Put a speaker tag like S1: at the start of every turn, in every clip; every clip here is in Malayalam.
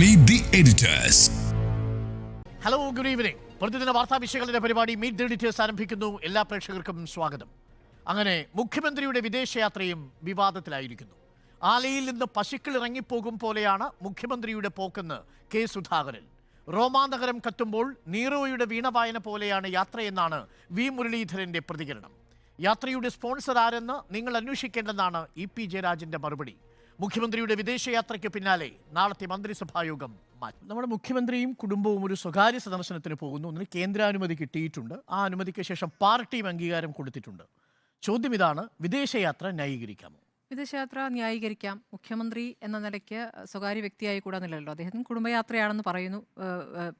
S1: Meet the editors
S2: hello good evening പ്രതിദിന വാർത്താ പരിപാടി മീറ്റ് ദി എഡിറ്റേഴ്സ് ആരംഭിക്കുന്നു. എല്ലാ പ്രേക്ഷകർക്കും സ്വാഗതം. അങ്ങനെ മുഖ്യമന്ത്രിയുടെ വിദേശയാത്രയും വിവാദത്തിലായിരിക്കുന്നു. ആലയിൽ നിന്ന് പശുക്കൾ ഇറങ്ങിപ്പോകും പോലെയാണ് മുഖ്യമന്ത്രിയുടെ പോക്കെന്ന് കെ സുധാകരൻ. റോമാനഗരം കത്തുമ്പോൾ നീറോയുടെ വീണവായന പോലെയാണ് യാത്രയെന്നാണ് വി മുരളീധരന്റെ പ്രതികരണം. യാത്രയുടെ സ്പോൺസർ ആരെന്ന് നിങ്ങൾ അന്വേഷിക്കേണ്ടെന്നാണ് ഇ പി ജയരാജന്റെ മറുപടി. മുഖ്യമന്ത്രിയുടെ വിദേശയാത്രയ്ക്ക് പിന്നാലെ നാളത്തെ മന്ത്രിസഭാ യോഗം മാറ്റി. നമ്മുടെ മുഖ്യമന്ത്രിയും കുടുംബവും ഒരു സ്വകാര്യ സന്ദർശനത്തിന് പോകുന്നു. അതിന് കേന്ദ്രാനുമതി കിട്ടിയിട്ടുണ്ട്. ആ അനുമതിക്ക് ശേഷം പാർട്ടിയും അംഗീകാരം കൊടുത്തിട്ടുണ്ട്. ചോദ്യം ഇതാണ് വിദേശയാത്ര ന്യായീകരിക്കാമോ?
S3: വിദേശയാത്ര ന്യായീകരിക്കാം. മുഖ്യമന്ത്രി എന്ന നിലയ്ക്ക് സ്വകാര്യ വ്യക്തിയായി കൂടാന്നില്ലല്ലോ അദ്ദേഹത്തിന് കുടുംബയാത്രയാണെന്ന് പറയുന്നു.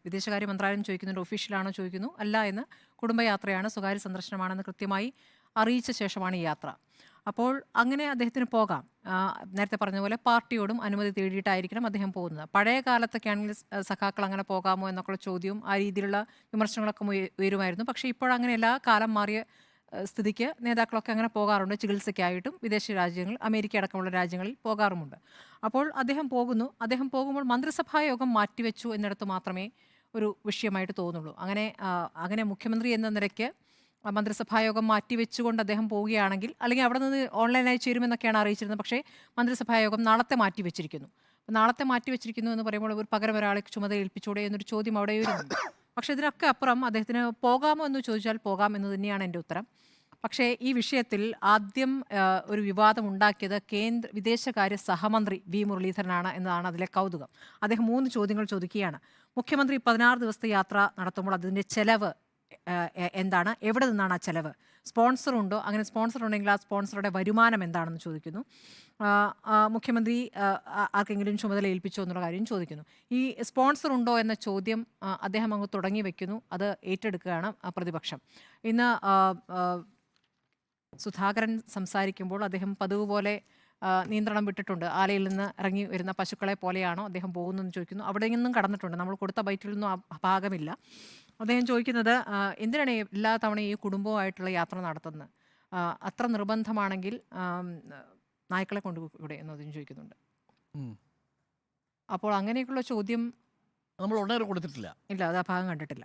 S3: വിദേശകാര്യ മന്ത്രാലയം ചോദിക്കുന്നുണ്ട് ഒഫീഷ്യലാണോ ചോദിക്കുന്നു. അല്ല എന്ന് കുടുംബയാത്രയാണ് സ്വകാര്യ സന്ദർശനമാണെന്ന് കൃത്യമായി അറിയിച്ച ശേഷമാണ് ഈ യാത്ര. അപ്പോൾ അങ്ങനെ അദ്ദേഹത്തിന് പോകാം. നേരത്തെ പറഞ്ഞ പോലെ പാർട്ടിയോടും അനുമതി തേടിയിട്ടായിരിക്കണം അദ്ദേഹം പോകുന്നത്. പഴയ കാലത്തൊക്കെ ആണെങ്കിൽ സഖാക്കൾ അങ്ങനെ പോകാമോ എന്നൊക്കെയുള്ള ചോദ്യവും ആ രീതിയിലുള്ള വിമർശനങ്ങളൊക്കെ ഉയ- ഉയരുമായിരുന്നു പക്ഷേ ഇപ്പോഴങ്ങനെ എല്ലാ കാലം മാറിയ സ്ഥിതിക്ക് നേതാക്കളൊക്കെ അങ്ങനെ പോകാറുണ്ട്. ചികിത്സയ്ക്കായിട്ടും വിദേശ രാജ്യങ്ങൾ അമേരിക്ക അടക്കമുള്ള രാജ്യങ്ങളിൽ പോകാറുമുണ്ട്. അപ്പോൾ അദ്ദേഹം പോകുന്നു. അദ്ദേഹം പോകുമ്പോൾ മന്ത്രിസഭാ യോഗം മാറ്റിവെച്ചു എന്നിടത്ത് മാത്രമേ ഒരു വിഷയമായിട്ട് തോന്നുള്ളൂ. അങ്ങനെ അങ്ങനെ മുഖ്യമന്ത്രി എന്ന നിലയ്ക്ക് ആ മന്ത്രിസഭാ യോഗം മാറ്റിവെച്ചുകൊണ്ട് അദ്ദേഹം പോവുകയാണെങ്കിൽ അല്ലെങ്കിൽ അവിടെ നിന്ന് ഓൺലൈനായി ചേരുമെന്നൊക്കെയാണ് അറിയിച്ചിരുന്നത്. പക്ഷേ മന്ത്രിസഭായോഗം നാളത്തെ മാറ്റിവെച്ചിരിക്കുന്നു. നാളത്തെ മാറ്റിവെച്ചിരിക്കുന്നു എന്ന് പറയുമ്പോൾ ഒരു പകരം ഒരാളെ ചുമതല ഏൽപ്പിച്ചൂടെ എന്നൊരു ചോദ്യം അവിടെ വരുന്നുണ്ട് പക്ഷേ ഇതിനൊക്കെ അപ്പുറം അദ്ദേഹത്തിന് പോകാമോ എന്ന് ചോദിച്ചാൽ പോകാം എന്ന് തന്നെയാണ് എന്റെ ഉത്തരം. പക്ഷേ ഈ വിഷയത്തിൽ ആദ്യം ഒരു വിവാദം ഉണ്ടാക്കിയത് കേന്ദ്ര വിദേശകാര്യ സഹമന്ത്രി വി മുരളീധരനാണ് എന്നതാണ് അതിലെ കൗതുകം. അദ്ദേഹം മൂന്ന് ചോദ്യങ്ങൾ ചോദിക്കുകയാണ്. മുഖ്യമന്ത്രി പതിനാറ് ദിവസത്തെ യാത്ര നടത്തുമ്പോൾ അതിന്റെ ചെലവ് എന്താണ്? എവിടെ നിന്നാണ് ആ ചെലവ്? സ്പോൺസർ ഉണ്ടോ? അങ്ങനെ സ്പോൺസർ ഉണ്ടെങ്കിൽ ആ സ്പോൺസറുടെ വരുമാനം എന്താണെന്ന് ചോദിക്കുന്നു. മുഖ്യമന്ത്രി ആർക്കെങ്കിലും ചുമതല ഏൽപ്പിച്ചോ എന്നുള്ള കാര്യം ചോദിക്കുന്നു. ഈ സ്പോൺസർ ഉണ്ടോ എന്ന ചോദ്യം അദ്ദേഹം അങ്ങ് തുടങ്ങി വെക്കുന്നു. അത് ഏറ്റെടുക്കുകയാണ് പ്രതിപക്ഷം. ഇന്ന് സുധാകരൻ സംസാരിക്കുമ്പോൾ അദ്ദേഹം പതിവ് പോലെ നിയന്ത്രണം വിട്ടിട്ടുണ്ട്. ആലയിൽ നിന്ന് ഇറങ്ങി വരുന്ന പശുക്കളെ പോലെയാണോ അദ്ദേഹം പോകുന്നതെന്ന് ചോദിക്കുന്നു. അവിടെ നിന്നും കടന്നിട്ടുണ്ട്. നമ്മൾ കൊടുത്ത ബൈറ്റിൽ നിന്നും ആ ഭാഗമില്ല. അദ്ദേഹം ചോദിക്കുന്നത് എന്തിനാണ് ഈ എല്ലാ തവണയും ഈ കുടുംബവുമായിട്ടുള്ള യാത്ര നടത്തുന്നത്? അത്ര നിർബന്ധമാണെങ്കിൽ നായ്ക്കളെ കൊണ്ടുപോയിക്കൂടെ എന്ന് അദ്ദേഹം
S2: ചോദിക്കുന്നുണ്ട്.
S3: അപ്പോൾ അങ്ങനെയൊക്കെയുള്ള ചോദ്യം
S2: നമ്മൾ ഉടനെ കൊടുത്തിട്ടില്ല.
S3: ഇല്ല അത് ആ ഭാഗം കണ്ടിട്ടില്ല.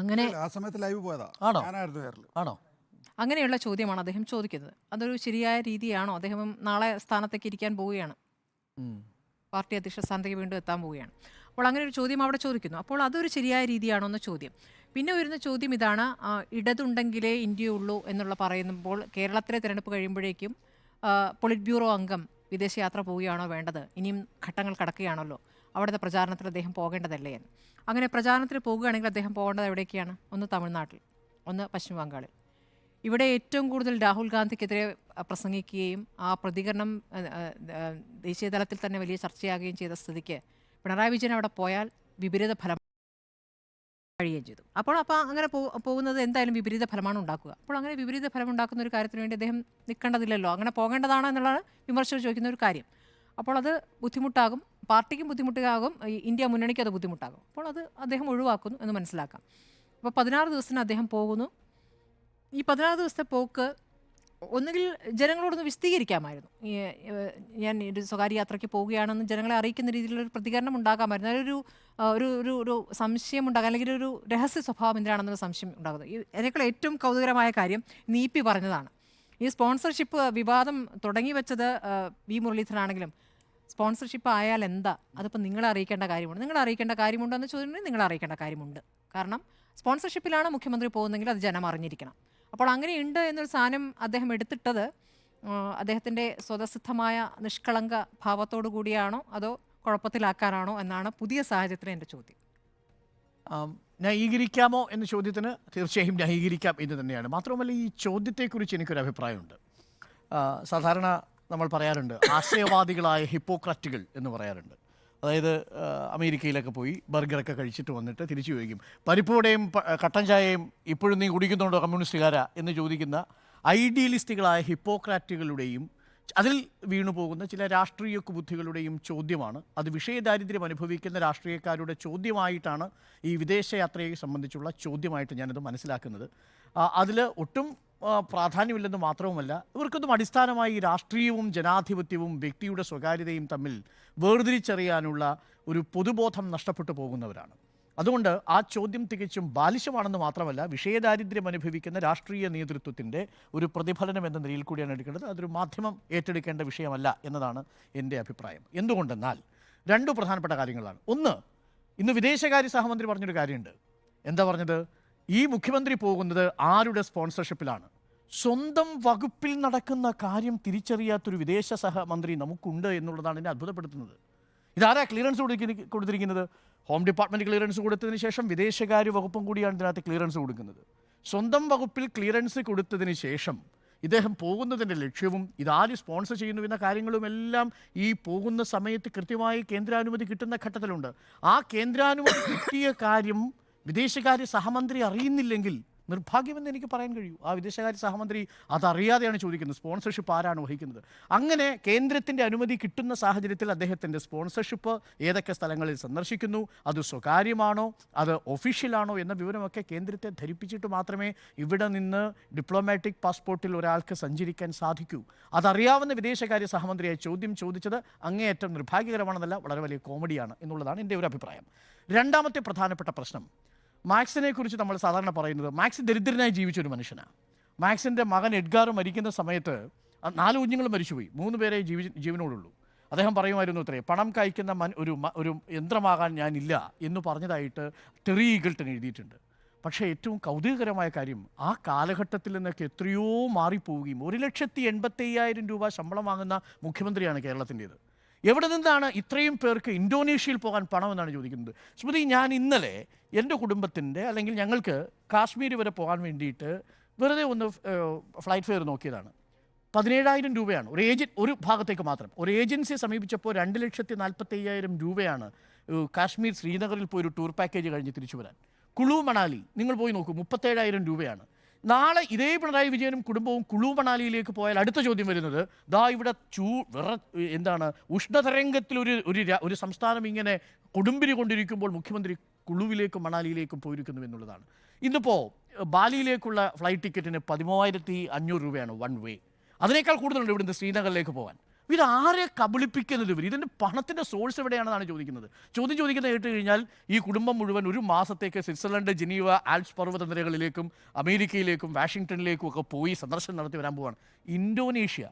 S3: അങ്ങനെ
S4: ആ സമയത്ത് ലൈവ് പോയതാ.
S2: ആണോ?
S4: ഞാനായിരുന്നു
S2: ആണോ?
S3: അങ്ങനെയുള്ള ചോദ്യമാണ് അദ്ദേഹം ചോദിക്കുന്നത്. അതൊരു ശരിയായ രീതിയാണോ? അദ്ദേഹം നാളെ സ്ഥാനത്തേക്ക് ഇരിക്കാൻ പോവുകയാണ്. പാർട്ടി അധ്യക്ഷ സ്ഥാനത്തേക്ക് വീണ്ടും എത്താൻ പോവുകയാണ്. അപ്പോൾ അങ്ങനെ ഒരു ചോദ്യം അവിടെ ചോദിക്കുന്നു. അപ്പോൾ അതൊരു ശരിയായ രീതിയാണോ എന്ന ചോദ്യം. പിന്നെ വരുന്ന ചോദ്യം ഇതാണ് ഇടതുണ്ടെങ്കിലേ ഇന്ത്യ ഉള്ളൂ എന്നുള്ള പറയുമ്പോൾ കേരളത്തിലെ തിരഞ്ഞെടുപ്പ് കഴിയുമ്പോഴേക്കും പൊളിറ്റ് ബ്യൂറോ അംഗം വിദേശയാത്ര പോവുകയാണോ വേണ്ടത്? ഇനിയും ഘട്ടങ്ങൾ കടക്കുകയാണല്ലോ. അവിടുത്തെ പ്രചാരണത്തിൽ അദ്ദേഹം പോകേണ്ടതല്ലേ എന്ന്. അങ്ങനെ പ്രചാരണത്തിൽ പോകുകയാണെങ്കിൽ അദ്ദേഹം പോകേണ്ടത് എവിടേക്കാണ്? ഒന്ന് തമിഴ്നാട്ടിൽ ഒന്ന് പശ്ചിമ ബംഗാളിൽ ഇവിടെ ഏറ്റവും കൂടുതൽ രാഹുൽ ഗാന്ധിക്കെതിരെ പ്രസംഗിക്കുകയും ആ പ്രതികരണം ദേശീയ തലത്തിൽ തന്നെ വലിയ ചർച്ചയാകുകയും ചെയ്ത സ്ഥിതിക്ക് പിണറായി വിജയൻ അവിടെ പോയാൽ വിപരീത ഫലം കഴിയുകയും ചെയ്തു. അപ്പോൾ അപ്പോൾ അങ്ങനെ പോകുന്നത് എന്തായാലും വിപരീത ഫലമാണ് ഉണ്ടാക്കുക. അപ്പോൾ അങ്ങനെ വിപരീത ഫലം ഉണ്ടാക്കുന്ന ഒരു കാര്യത്തിന് വേണ്ടി അദ്ദേഹം നിൽക്കേണ്ടതില്ലല്ലോ. അങ്ങനെ പോകേണ്ടതാണോ എന്നുള്ളതാണ് വിമർശകർ ചോദിക്കുന്ന ഒരു കാര്യം. അപ്പോൾ അത് ബുദ്ധിമുട്ടാകും. പാർട്ടിക്കും ബുദ്ധിമുട്ടാകും. ഇന്ത്യ മുന്നണിക്കും അത് ബുദ്ധിമുട്ടാകും. അപ്പോൾ അത് അദ്ദേഹം ഒഴിവാക്കുന്നു എന്ന് മനസ്സിലാക്കാം. അപ്പോൾ പതിനാറ് ദിവസത്തിന് അദ്ദേഹം പോകുന്നു. ഈ പതിനാറ് ദിവസത്തെ പോക്ക് ഒന്നുകിൽ ജനങ്ങളോടൊന്ന് വിശദീകരിക്കാമായിരുന്നു. ഞാൻ ഒരു സ്വകാര്യ യാത്രയ്ക്ക് പോവുകയാണെന്ന് ജനങ്ങളെ അറിയിക്കുന്ന രീതിയിലൊരു പ്രതികരണം ഉണ്ടാകാമായിരുന്നു. അതിലൊരു ഒരു ഒരു ഒരു സംശയം ഉണ്ടാകാം. അല്ലെങ്കിൽ ഒരു രഹസ്യ സ്വഭാവം എന്തിനാണെന്നൊരു സംശയം ഉണ്ടാകുന്നത്. ഈ അതിനേക്കാൾ ഏറ്റവും കൗതുകരമായ കാര്യം നീപ്പി പറഞ്ഞതാണ്. ഈ സ്പോൺസർഷിപ്പ് വിവാദം തുടങ്ങി വെച്ചത് വി മുരളീധരനാണെങ്കിലും സ്പോൺസർഷിപ്പ് ആയാൽ എന്താ? അതിപ്പോൾ നിങ്ങളെ അറിയിക്കേണ്ട കാര്യമുണ്ട്. നിങ്ങൾ അറിയിക്കേണ്ട കാര്യമുണ്ടോ എന്ന് ചോദിച്ചിട്ടുണ്ടെങ്കിൽ നിങ്ങളെ അറിയിക്കേണ്ട കാര്യമുണ്ട്. കാരണം സ്പോൺസർഷിപ്പിലാണ് മുഖ്യമന്ത്രി പോകുന്നതെങ്കിൽ അത് ജനം അറിഞ്ഞിരിക്കണം. അപ്പോൾ അങ്ങനെയുണ്ട് എന്നൊരു സാധനം അദ്ദേഹം എടുത്തിട്ടത്. അദ്ദേഹത്തിന്റെ സ്വതസിദ്ധമായ നിഷ്കളങ്ക ഭാവത്തോടു കൂടിയാണോ അതോ കുഴപ്പത്തിലാക്കാനാണോ എന്നാണ് പുതിയ സാഹചര്യത്തിന് എന്റെ ചോദ്യം.
S2: ന്യായീകരിക്കാമോ എന്ന ചോദ്യത്തിന് തീർച്ചയായും ന്യായീകരിക്കാം എന്ന് തന്നെയാണ്. മാത്രമല്ല ഈ ചോദ്യത്തെക്കുറിച്ച് എനിക്കൊരു അഭിപ്രായമുണ്ട്. സാധാരണ നമ്മൾ പറയാറുണ്ട് ആശയവാദികളായ ഹിപ്പോക്രാറ്റുകൾ എന്ന് പറയാറുണ്ട്. അതായത് അമേരിക്കയിലൊക്കെ പോയി ബർഗറൊക്കെ കഴിച്ചിട്ട് വന്നിട്ട് തിരിച്ചു ചോദിക്കും. പരിപ്പുവടയും കട്ടൻ ചായയും ഇപ്പോഴും നീ കുടിക്കുന്നുണ്ടോ കമ്മ്യൂണിസ്റ്റുകാരാ എന്ന് ചോദിക്കുന്ന ഐഡിയലിസ്റ്റുകളായ ഹിപ്പോക്രാറ്റുകളുടെയും അതിൽ വീണു പോകുന്ന ചില രാഷ്ട്രീയ ബുദ്ധികളുടെയും ചോദ്യമാണ്. അത് വിഷയദാരിദ്ര്യം അനുഭവിക്കുന്ന രാഷ്ട്രീയക്കാരുടെ ചോദ്യമായിട്ടാണ് ഈ വിദേശയാത്രയെ സംബന്ധിച്ചുള്ള ചോദ്യമായിട്ട് ഞാനത് മനസ്സിലാക്കുന്നത്. അതിൽ ഒട്ടും പ്രാധാന്യമില്ലെന്ന് മാത്രവുമല്ല ഇവർക്കൊന്നും അടിസ്ഥാനമായി രാഷ്ട്രീയവും ജനാധിപത്യവും വ്യക്തിയുടെ സ്വകാര്യതയും തമ്മിൽ വേർതിരിച്ചറിയാനുള്ള ഒരു പൊതുബോധം നഷ്ടപ്പെട്ടു പോകുന്നവരാണ്. അതുകൊണ്ട് ആ ചോദ്യം തികച്ചും ബാലിശമാണെന്ന് മാത്രമല്ല വിഷയദാരിദ്ര്യം അനുഭവിക്കുന്ന രാഷ്ട്രീയ നേതൃത്വത്തിന്റെ ഒരു പ്രതിഫലനം എന്ന നിലയിൽ കൂടിയാണ് എടുക്കേണ്ടത്. അതൊരു മാധ്യമം ഏറ്റെടുക്കേണ്ട വിഷയമല്ല എന്നതാണ് എന്റെ അഭിപ്രായം. എന്തുകൊണ്ടെന്നാൽ രണ്ട് പ്രധാനപ്പെട്ട കാര്യങ്ങളാണ്. ഒന്ന് ഇന്ന് വിദേശകാര്യ സഹമന്ത്രി പറഞ്ഞൊരു കാര്യമുണ്ട്. എന്താ പറഞ്ഞത്? ഈ മുഖ്യമന്ത്രി പോകുന്നത് ആരുടെ സ്പോൺസർഷിപ്പിലാണ്? സ്വന്തം വകുപ്പിൽ നടക്കുന്ന കാര്യം തിരിച്ചറിയാത്തൊരു വിദേശ സഹമന്ത്രി നമുക്കുണ്ട് എന്നുള്ളതാണ് എന്നെ അത്ഭുതപ്പെടുത്തുന്നത്. ഇതാരാ ക്ലിയറൻസ് കൊടുത്തിരിക്കുന്നത്? ഹോം ഡിപ്പാർട്ട്മെന്റ് ക്ലിയറൻസ് കൊടുത്തതിന് ശേഷം വിദേശകാര്യ വകുപ്പും കൂടിയാണ് ഇതിനകത്ത് ക്ലിയറൻസ് കൊടുക്കുന്നത്. സ്വന്തം വകുപ്പിൽ ക്ലിയറൻസ് കൊടുത്തതിന് ശേഷം ഇദ്ദേഹം പോകുന്നതിന്റെ ലക്ഷ്യവും ഇതാര് സ്പോൺസർ ചെയ്യുന്നു എന്ന കാര്യങ്ങളുമെല്ലാം ഈ പോകുന്ന സമയത്ത് കൃത്യമായി കേന്ദ്രാനുമതി കിട്ടുന്ന ഘട്ടത്തിലുണ്ട്. ആ കേന്ദ്രാനുമതി കിട്ടിയ കാര്യം വിദേശകാര്യ സഹമന്ത്രി അറിയുന്നില്ലെങ്കിൽ നിർഭാഗ്യമെന്ന് എനിക്ക് പറയാൻ കഴിയൂ. ആ വിദേശകാര്യ സഹമന്ത്രി അതറിയാതെയാണ് ചോദിക്കുന്നത്. സ്പോൺസർഷിപ്പ് ആരാണ് വഹിക്കുന്നത്? അങ്ങനെ കേന്ദ്രത്തിന്റെ അനുമതി കിട്ടുന്ന സാഹചര്യത്തിൽ അദ്ദേഹത്തിന്റെ സ്പോൺസർഷിപ്പ് ഏതൊക്കെ സ്ഥലങ്ങളിൽ സന്ദർശിക്കുന്നു? അത് സ്വകാര്യമാണോ? അത് ഒഫീഷ്യലാണോ? എന്ന വിവരമൊക്കെ കേന്ദ്രത്തെ ധരിപ്പിച്ചിട്ട് മാത്രമേ ഇവിടെ നിന്ന് ഡിപ്ലോമാറ്റിക് പാസ്പോർട്ടിൽ ഒരാൾക്ക് സഞ്ചരിക്കാൻ സാധിക്കൂ. അതറിയാവുന്ന വിദേശകാര്യ സഹമന്ത്രിയെ ചോദ്യം ചോദിച്ചത് അങ്ങേയറ്റം നിർഭാഗ്യകരമാണെന്നല്ല വളരെ വലിയ കോമഡിയാണ് എന്നുള്ളതാണ് എന്റെ ഒരു അഭിപ്രായം. രണ്ടാമത്തെ പ്രധാനപ്പെട്ട പ്രശ്നം. മാക്സിനെ കുറിച്ച് നമ്മൾ സാധാരണ പറയുന്നത് മാക്സ് ദരിദ്രനായി ജീവിച്ച ഒരു മനുഷ്യനാണ് മാക്സിന്റെ മകൻ എഡ്ഗാർ മരിക്കുന്ന സമയത്ത് നാല് കുഞ്ഞുങ്ങൾ മരിച്ചുപോയി. മൂന്ന് പേരെ ജീവി ജീവനോടുള്ളൂ. അദ്ദേഹം പറയുമായിരുന്നു അത്രേ പണം കായ്ക്കുന്ന മൻ ഒരു ഒരു യന്ത്രമാകാൻ ഞാനില്ല എന്ന് പറഞ്ഞതായിട്ട് ടെറി ഈഗിൾട്ടൻ എഴുതിയിട്ടുണ്ട്. പക്ഷേ ഏറ്റവും കൗതുകകരമായ കാര്യം ആ കാലഘട്ടത്തിൽ നിന്നൊക്കെ എത്രയോ മാറിപ്പോവുകയും ഒരു ലക്ഷത്തി എൺപത്തയ്യായിരം രൂപ ശമ്പളം വാങ്ങുന്ന മുഖ്യമന്ത്രിയാണ് കേരളത്തിന്റേത്. എവിടെ നിന്നാണ് ഇത്രയും പേർക്ക് ഇന്തോനേഷ്യയിൽ പോകാൻ പണമെന്നാണ് ചോദിക്കുന്നത്? സ്മൃതി ഞാൻ ഇന്നലെ എന്റെ കുടുംബത്തിന്റെ അല്ലെങ്കിൽ ഞങ്ങൾക്ക് കാശ്മീർ വരെ പോകാൻ വേണ്ടിയിട്ട് വെറുതെ ഒന്ന് ഫ്ലൈറ്റ് ഫെയർ നോക്കിയതാണ്. പതിനേഴായിരം രൂപയാണ്. ഒരു ഏജൻ ഒരു ഭാഗത്തേക്ക് മാത്രം. ഒരു ഏജൻസിയെ സമീപിച്ചപ്പോൾ രണ്ട് ലക്ഷത്തി നാൽപ്പത്തി അയ്യായിരം രൂപയാണ് കാശ്മീർ ശ്രീനഗറിൽ പോയി ഒരു ടൂർ പാക്കേജ് കഴിഞ്ഞ് തിരിച്ചു വരാൻ. കുളു മണാലി നിങ്ങൾ പോയി നോക്കൂ. മുപ്പത്തേഴായിരം രൂപയാണ്. നാളെ ഇതേ പിണറായി വിജയനും കുടുംബവും കുളു മണാലിയിലേക്ക് പോയാൽ അടുത്ത ചോദ്യം വരുന്നത് ദാ ഇവിടെ ചൂ വിറ എന്താണ് ഉഷ്ണതരംഗത്തിൽ ഒരു ഒരു ഒരു സംസ്ഥാനം ഇങ്ങനെ കൊടുമ്പിരി കൊണ്ടിരിക്കുമ്പോൾ മുഖ്യമന്ത്രി കുളുവിലേക്കും മണാലിയിലേക്കും പോയിരിക്കുന്നു എന്നുള്ളതാണ്. ഇന്നിപ്പോൾ ബാലിയിലേക്കുള്ള ഫ്ലൈറ്റ് ടിക്കറ്റിന് പതിമൂവായിരത്തി അഞ്ഞൂറ് രൂപയാണ് വൺ വേ. അതിനേക്കാൾ കൂടുതലുണ്ട് ഇവിടുന്ന് ശ്രീനഗറിലേക്ക് പോകാൻ ഇത് ആരെ കബളിപ്പിക്കുന്നത് ഇവർ ഇതിന്റെ പണത്തിന്റെ സോഴ്സ് എവിടെയാണെന്നാണ് ചോദിക്കുന്നത്. ചോദ്യം ചോദിക്കുന്നത് കേട്ട് കഴിഞ്ഞാൽ ഈ കുടുംബം മുഴുവൻ ഒരു മാസത്തേക്ക് സ്വിറ്റ്സർലൻഡ് ജനീവ ആൽപ്സ് പർവത നിരകളിലേക്കും അമേരിക്കയിലേക്കും വാഷിങ്ടണിലേക്കും ഒക്കെ പോയി സന്ദർശനം നടത്തി വരാൻ പോവാണ്. ഇന്തോനേഷ്യ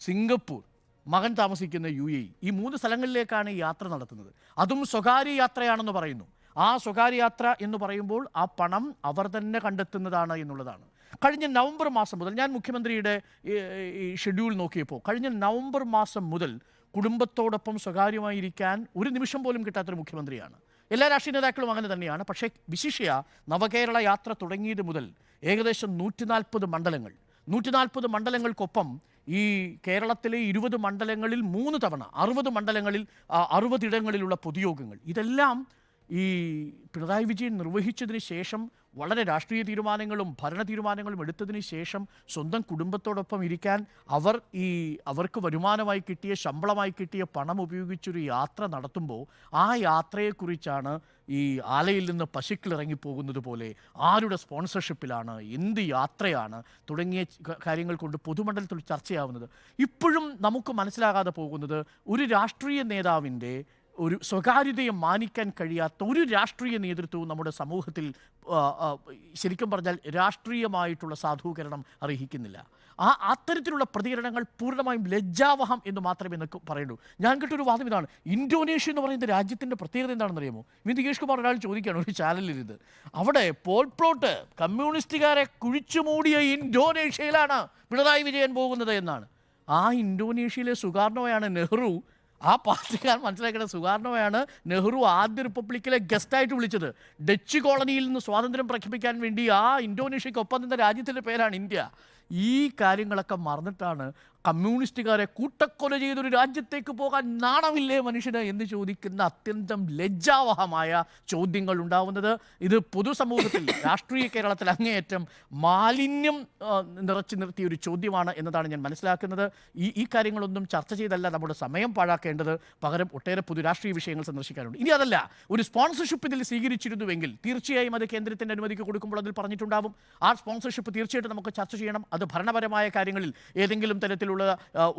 S2: സിംഗപ്പൂർ മകൻ താമസിക്കുന്ന യു എ ഈ മൂന്ന് സ്ഥലങ്ങളിലേക്കാണ് യാത്ര നടത്തുന്നത്. അതും സ്വകാര്യ യാത്രയാണെന്ന് പറയുന്നു. ആ സ്വകാര്യ യാത്ര എന്ന് പറയുമ്പോൾ ആ പണം അവർ തന്നെ കണ്ടെത്തുന്നതാണ് എന്നുള്ളതാണ്. കഴിഞ്ഞ നവംബർ മാസം മുതൽ ഞാൻ മുഖ്യമന്ത്രിയുടെ ഈ, ഷെഡ്യൂൾ നോക്കിയപ്പോൾ കഴിഞ്ഞ നവംബർ മാസം മുതൽ കുടുംബത്തോടൊപ്പം സ്വകാര്യമായിരിക്കാൻ ഒരു നിമിഷം പോലും കിട്ടാത്തൊരു മുഖ്യമന്ത്രിയാണ്. എല്ലാ രാഷ്ട്രീയ നേതാക്കളും അങ്ങനെ തന്നെയാണ്. പക്ഷേ വിശിഷ്യ നവകേരള യാത്ര തുടങ്ങിയത് മുതൽ ഏകദേശം നൂറ്റി നാൽപ്പത് മണ്ഡലങ്ങൾ. നൂറ്റി നാൽപ്പത് മണ്ഡലങ്ങൾക്കൊപ്പം ഈ കേരളത്തിലെ ഇരുപത് മണ്ഡലങ്ങളിൽ മൂന്ന് തവണ അറുപത് മണ്ഡലങ്ങളിൽ അറുപതിടങ്ങളിലുള്ള പൊതുയോഗങ്ങൾ. ഇതെല്ലാം ഈ പിണറായി വിജയൻ നിർവഹിച്ചതിന് ശേഷം വളരെ രാഷ്ട്രീയ തീരുമാനങ്ങളും ഭരണ തീരുമാനങ്ങളും എടുത്തതിന് ശേഷം സ്വന്തം കുടുംബത്തോടൊപ്പം ഇരിക്കാൻ അവർ ഈ അവർക്ക് വരുമാനമായി കിട്ടിയ ശമ്പളമായി കിട്ടിയ പണം ഉപയോഗിച്ചൊരു യാത്ര നടത്തുമ്പോൾ ആ യാത്രയെക്കുറിച്ചാണ് ഈ ആലയിൽ നിന്ന് പശുക്കൾ ഇറങ്ങിപ്പോകുന്നത് പോലെ ആരുടെ സ്പോൺസർഷിപ്പിലാണ് എന്ത് യാത്രയാണ് തുടങ്ങിയ കാര്യങ്ങൾ കൊണ്ട് പൊതുമണ്ഡലത്തിൽ ചർച്ചയാവുന്നത്. ഇപ്പോഴും നമുക്ക് മനസ്സിലാകാതെ പോകുന്നത് ഒരു രാഷ്ട്രീയ നേതാവിന്റെ ഒരു സ്വകാര്യതയെ മാനിക്കാൻ കഴിയാത്ത ഒരു രാഷ്ട്രീയ നേതൃത്വവും നമ്മുടെ സമൂഹത്തിൽ ശരിക്കും പറഞ്ഞാൽ രാഷ്ട്രീയമായിട്ടുള്ള സാധൂകരണം അർഹിക്കുന്നില്ല. ആ അത്തരത്തിലുള്ള പ്രതികരണങ്ങൾ പൂർണമായും ലജ്ജാവഹം എന്ന് മാത്രമേ എന്നൊക്കെ പറയുള്ളൂ. ഞാൻ കേട്ടൊരു വാദം ഇതാണ്. ഇന്തോനേഷ്യ എന്ന് പറയുന്ന രാജ്യത്തിന്റെ പ്രത്യേകത എന്താണെന്ന് അറിയാമോ നികേഷ് കുമാർ ഒരാൾ ചോദിക്കുകയാണ് ഒരു ചാനലിലിരുന്ന് അവിടെ പോൾ പ്ലോട്ട് കമ്മ്യൂണിസ്റ്റുകാരെ കുഴിച്ചു മൂടിയ ഇന്തോനേഷ്യയിലാണ് പിണറായി വിജയൻ പോകുന്നത് എന്നാണ്. ആ ഇന്തോനേഷ്യയിലെ സുകാർണോയാണ് നെഹ്റു ആ പാർട്ടിക്കാർ മനസ്സിലാക്കേണ്ട സുകാർണോയാണ് നെഹ്റു ആദ്യ റിപ്പബ്ലിക്കിലെ ഗസ്റ്റായിട്ട് വിളിച്ചത്. ഡച്ച് കോളനിയിൽ നിന്ന് സ്വാതന്ത്ര്യം പ്രഖ്യാപിക്കാൻ വേണ്ടി ആ ഇന്തോനേഷ്യയ്ക്കൊപ്പം നിന്ന രാജ്യത്തിന്റെ പേരാണ് ഇന്ത്യ. ഈ കാര്യങ്ങളൊക്കെ മറന്നിട്ടാണ് കമ്മ്യൂണിസ്റ്റുകാരെ കൂട്ടക്കൊല ചെയ്തൊരു രാജ്യത്തേക്ക് പോകാൻ നാണമില്ലേ മനുഷ്യന് എന്ന് ചോദിക്കുന്ന അത്യന്തം ലജ്ജാവഹമായ ചോദ്യങ്ങൾ ഉണ്ടാവുന്നത് ഇത് പൊതുസമൂഹത്തിൽ രാഷ്ട്രീയ കേരളത്തിൽ അങ്ങേയറ്റം മാലിന്യം നിറച്ചു നിർത്തിയ ഒരു ചോദ്യമാണ് എന്നതാണ് ഞാൻ മനസ്സിലാക്കുന്നത്. ഈ ഈ കാര്യങ്ങളൊന്നും ചർച്ച ചെയ്തല്ല നമ്മുടെ സമയം പാഴാക്കേണ്ടത്. പകരം ഒട്ടേറെ പൊതു രാഷ്ട്രീയ വിഷയങ്ങൾ സന്ദർശിക്കാനുണ്ട്. ഇനി അതല്ല ഒരു സ്പോൺസർഷിപ്പ് ഇതിൽ സ്വീകരിച്ചിരുന്നുവെങ്കിൽ തീർച്ചയായും അത് കേന്ദ്രത്തിന്റെ അനുമതിക്ക് കൊടുക്കുമ്പോൾ അതിൽ പറഞ്ഞിട്ടുണ്ടാവും. ആ സ്പോൺസർഷിപ്പ് തീർച്ചയായിട്ടും നമുക്ക് ചർച്ച ചെയ്യണം. അത് ഭരണപരമായ കാര്യങ്ങളിൽ ഏതെങ്കിലും തരത്തിലുള്ള